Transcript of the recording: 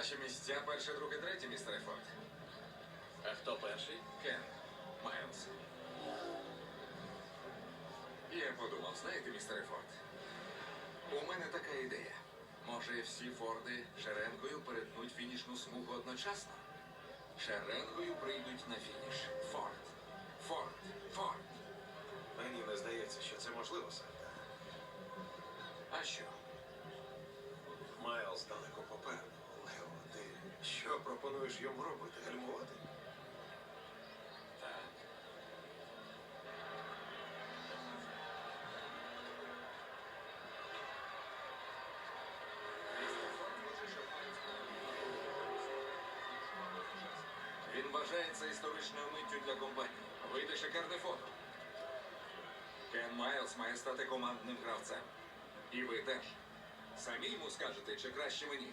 Наші місця перше, друге, третє, містере Форд. А хто перший? Кен, Майлз. Я подумав, знаєте, містере Форд, у мене така ідея. Може, всі Форди шеренгою перетнуть фінішну смугу одночасно? Шеренгою прийдуть на фініш. Форд. Форд. Форд. Мені не здається, що це можливо, Санта. А що? Пропонуєш йому робити? Гальмувати? Так. Він вважає це історичною миттю для компанії. Вийде шикарне фото. Кен Майлз має стати командним гравцем. І ви теж. Самі йому скажете, чи краще мені.